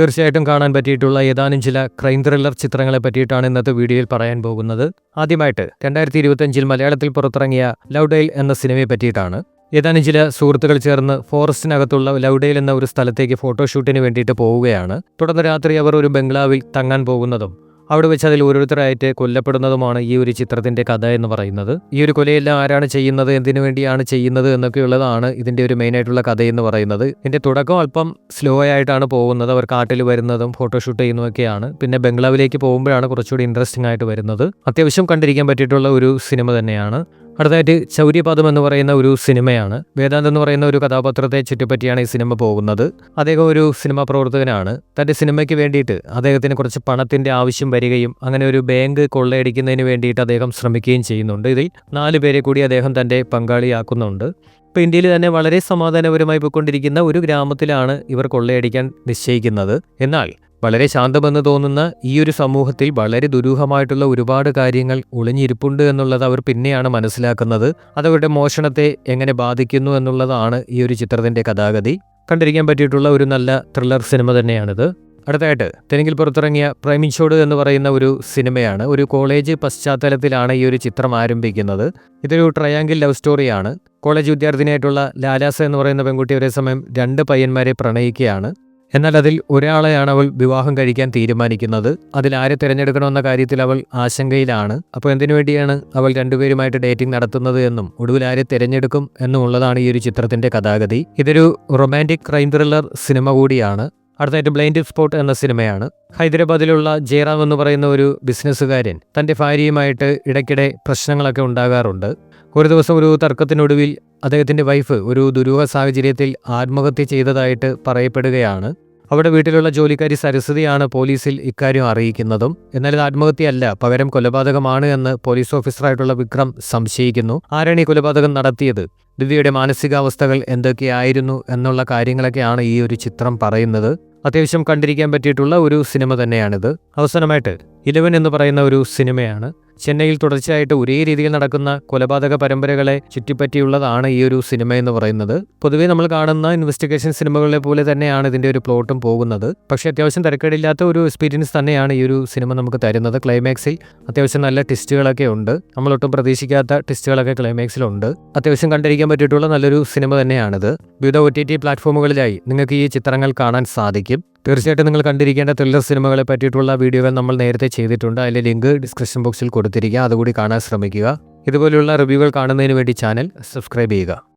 തീർച്ചയായിട്ടും കാണാൻ പറ്റിയിട്ടുള്ള ഏതാനും ചില ക്രൈം ത്രില്ലർ ചിത്രങ്ങളെ പറ്റിയിട്ടാണ് ഇന്നത്തെ വീഡിയോയിൽ പറയാൻ പോകുന്നത്. ആദ്യമായിട്ട് രണ്ടായിരത്തി ഇരുപത്തിയഞ്ചിൽ മലയാളത്തിൽ പുറത്തിറങ്ങിയ ലൗഡെയിൽ എന്ന സിനിമയെ പറ്റിയിട്ടാണ്. ഏതാനും ചില സുഹൃത്തുക്കൾ ചേർന്ന് ഫോറസ്റ്റിനകത്തുള്ള ലൗഡെയിൽ എന്ന ഒരു സ്ഥലത്തേക്ക് ഫോട്ടോഷൂട്ടിന് വേണ്ടിയിട്ട് പോവുകയാണ്. തുടർന്ന് രാത്രി അവർ ഒരു ബംഗ്ലാവിൽ തങ്ങാൻ പോകുന്നതും അവിടെ വെച്ച് അതിൽ ഓരോരുത്തരായിട്ട് കൊല്ലപ്പെടുന്നതുമാണ് ഈ ഒരു ചിത്രത്തിന്റെ കഥ എന്ന് പറയുന്നത്. ഈ ഒരു കൊലയെല്ലാം ആരാണ് ചെയ്യുന്നത് എന്തിനു വേണ്ടിയാണ് ചെയ്യുന്നത് എന്നൊക്കെയുള്ളതാണ് ഇതിന്റെ ഒരു മെയിൻ ആയിട്ടുള്ള കഥ എന്ന് പറയുന്നത്. ഇതിന്റെ തുടക്കം അല്പം സ്ലോ ആയിട്ടാണ് പോകുന്നത്. അവർ കാട്ടിൽ വരുന്നതും ഫോട്ടോഷൂട്ട് ചെയ്യുന്നതൊക്കെയാണ്. പിന്നെ ബംഗ്ലാവിലേക്ക് പോകുമ്പോഴാണ് കുറച്ചുകൂടി ഇൻട്രസ്റ്റിംഗ് ആയിട്ട് വരുന്നത്. അത്യാവശ്യം കണ്ടിരിക്കാൻ പറ്റിയിട്ടുള്ള ഒരു സിനിമ തന്നെയാണ്. അടുത്തായിട്ട് ചൗര്യപാദം എന്ന് പറയുന്ന ഒരു സിനിമയാണ്. വേദാന്ത് എന്ന് പറയുന്ന ഒരു കഥാപാത്രത്തെ ചുറ്റിപ്പറ്റിയാണ് ഈ സിനിമ പോകുന്നത്. അദ്ദേഹം ഒരു സിനിമാ പ്രവർത്തകനാണ്. തന്റെ സിനിമയ്ക്ക് വേണ്ടിയിട്ട് അദ്ദേഹത്തിന് കുറച്ച് പണത്തിന്റെ ആവശ്യം വരികയും അങ്ങനെ ഒരു ബാങ്ക് കൊള്ളയടിക്കുന്നതിന് വേണ്ടിയിട്ട് അദ്ദേഹം ശ്രമിക്കുകയും ചെയ്യുന്നുണ്ട്. ഇതിൽ നാല് പേരെ കൂടി അദ്ദേഹം തന്റെ പങ്കാളിയാക്കുന്നുണ്ട്. ഇപ്പോൾ ഇന്ത്യയിൽ തന്നെ വളരെ സമാധാനപരമായി പോയിക്കൊണ്ടിരിക്കുന്ന ഒരു ഗ്രാമത്തിലാണ് ഇവർ കൊള്ളയടിക്കാൻ നിശ്ചയിക്കുന്നത്. എന്നാൽ വളരെ ശാന്തമെന്ന് തോന്നുന്ന ഈ ഒരു സമൂഹത്തിൽ വളരെ ദുരൂഹമായിട്ടുള്ള ഒരുപാട് കാര്യങ്ങൾ ഒളിഞ്ഞിരിപ്പുണ്ട് എന്നുള്ളത് അവർ പിന്നെയാണ് മനസ്സിലാക്കുന്നത്. അതവരുടെ മോഷണത്തെ എങ്ങനെ ബാധിക്കുന്നു എന്നുള്ളതാണ് ഈ ഒരു ചിത്രത്തിന്റെ കഥാഗതി. കണ്ടിരിക്കാൻ പറ്റിയിട്ടുള്ള ഒരു നല്ല ത്രില്ലർ സിനിമ തന്നെയാണിത്. അടുത്തായിട്ട് തെലുങ്കിൽ പുറത്തിറങ്ങിയ പ്രൈമിൻഷോഡ് എന്ന് പറയുന്ന ഒരു സിനിമയാണ്. ഒരു കോളേജ് പശ്ചാത്തലത്തിലാണ് ഈ ഒരു ചിത്രം ആരംഭിക്കുന്നത്. ഇതൊരു ട്രയാങ്കിൾ ലവ് സ്റ്റോറിയാണ് കോളേജ് വിദ്യാർത്ഥിനിയായിട്ടുള്ള ലാലാസ എന്ന് പറയുന്ന പെൺകുട്ടി ഒരേ സമയം രണ്ട് പയ്യന്മാരെ പ്രണയിക്കുകയാണ്. എന്നാൽ അതിൽ ഒരാളെയാണ് അവൾ വിവാഹം കഴിക്കാൻ തീരുമാനിക്കുന്നത്. അതിൽ ആരെ തിരഞ്ഞെടുക്കണമെന്ന കാര്യത്തിൽ അവൾ ആശങ്കയിലാണ്. അപ്പോൾ എന്തിനു വേണ്ടിയാണ് അവൾ രണ്ടുപേരുമായിട്ട് ഡേറ്റിംഗ് നടത്തുന്നത് എന്നും ഒടുവിൽ ആരെ തിരഞ്ഞെടുക്കും എന്നുമുള്ളതാണ് ഈ ഒരു ചിത്രത്തിന്റെ കഥാഗതി. ഇതൊരു റൊമാന്റിക് ക്രൈം ത്രില്ലർ സിനിമ കൂടിയാണ്. അടുത്തായിട്ട് ബ്ലൈൻഡ് സ്പോട്ട് എന്ന സിനിമയാണ്. ഹൈദരാബാദിലുള്ള ജയറാം എന്ന് പറയുന്ന ഒരു ബിസിനസ്സുകാരൻ തന്റെ ഭാര്യയുമായിട്ട് ഇടയ്ക്കിടെ പ്രശ്നങ്ങളൊക്കെ ഉണ്ടാകാറുണ്ട്. ഒരു ദിവസം ഒരു തർക്കത്തിനൊടുവിൽ അദ്ദേഹത്തിന്റെ വൈഫ് ഒരു ദുരൂഹ സാഹചര്യത്തിൽ ആത്മഹത്യ ചെയ്തതായിട്ട് പറയപ്പെടുകയാണ്. അവിടെ വീട്ടിലുള്ള ജോലിക്കാരി സരസ്വതിയാണ് പോലീസിൽ ഇക്കാര്യം അറിയിക്കുന്നതും. എന്നാൽ ഇത് ആത്മഹത്യയല്ല പകരം കൊലപാതകമാണ് എന്ന് പോലീസ് ഓഫീസറായിട്ടുള്ള വിക്രം സംശയിക്കുന്നു. ആരാണ് ഈ കൊലപാതകം നടത്തിയത്? ദിവ്യയുടെ മാനസികാവസ്ഥകൾ എന്തൊക്കെയായിരുന്നു എന്നുള്ള കാര്യങ്ങളൊക്കെയാണ് ഈ ഒരു ചിത്രം പറയുന്നത്. അത്യാവശ്യം കണ്ടിരിക്കാൻ പറ്റിയിട്ടുള്ള ഒരു സിനിമ തന്നെയാണിത്. അവസാനമായിട്ട് ഇലവൻ എന്ന് പറയുന്ന ഒരു സിനിമയാണ്. ചെന്നൈയിൽ തുടർച്ചയായിട്ട് ഒരേ രീതിയിൽ നടക്കുന്ന കൊലപാതക പരമ്പരകളെ ചുറ്റിപ്പറ്റിയുള്ളതാണ് ഈ ഒരു സിനിമ എന്ന് പറയുന്നത്. പൊതുവേ നമ്മൾ കാണുന്ന ഇൻവെസ്റ്റിഗേഷൻ സിനിമകളെ പോലെ തന്നെയാണ് ഇതിന്റെ ഒരു പ്ലോട്ടും പോകുന്നത്. പക്ഷേ അത്യാവശ്യം തിരക്കേടില്ലാത്ത ഒരു എക്സ്പീരിയൻസ് തന്നെയാണ് ഈ ഒരു സിനിമ നമുക്ക് തരുന്നത് ക്ലൈമാക്സിൽ അത്യാവശ്യം നല്ല ടിസ്റ്റുകളൊക്കെ ഉണ്ട്. നമ്മളൊട്ടും പ്രതീക്ഷിക്കാത്ത ടിസ്റ്റുകളൊക്കെ ക്ലൈമാക്സിലുണ്ട് അത്യാവശ്യം കണ്ടിരിക്കാൻ പറ്റിയിട്ടുള്ള നല്ലൊരു സിനിമ തന്നെയാണിത്. വിവിധ ഒ ടി ടി പ്ലാറ്റ്ഫോമുകളിലായി നിങ്ങൾക്ക് ഈ ചിത്രങ്ങൾ കാണാൻ സാധിക്കും. തീർച്ചയായിട്ടും നിങ്ങൾ കണ്ടിരിക്കേണ്ട ത്രില്ലർ സിനിമകളെ പറ്റിയിട്ടുള്ള വീഡിയോകൾ നമ്മൾ നേരത്തെ ചെയ്തിട്ടുണ്ട്. അതിലെ ലിങ്ക് ഡിസ്ക്രിപ്ഷൻ ബോക്സിൽ കൊടുത്തിരിക്കുക. അതുകൂടി കാണാൻ ശ്രമിക്കുക. ഇതുപോലെയുള്ള റിവ്യൂകൾ കാണുന്നതിന് വേണ്ടി ചാനൽ സബ്സ്ക്രൈബ് ചെയ്യുക.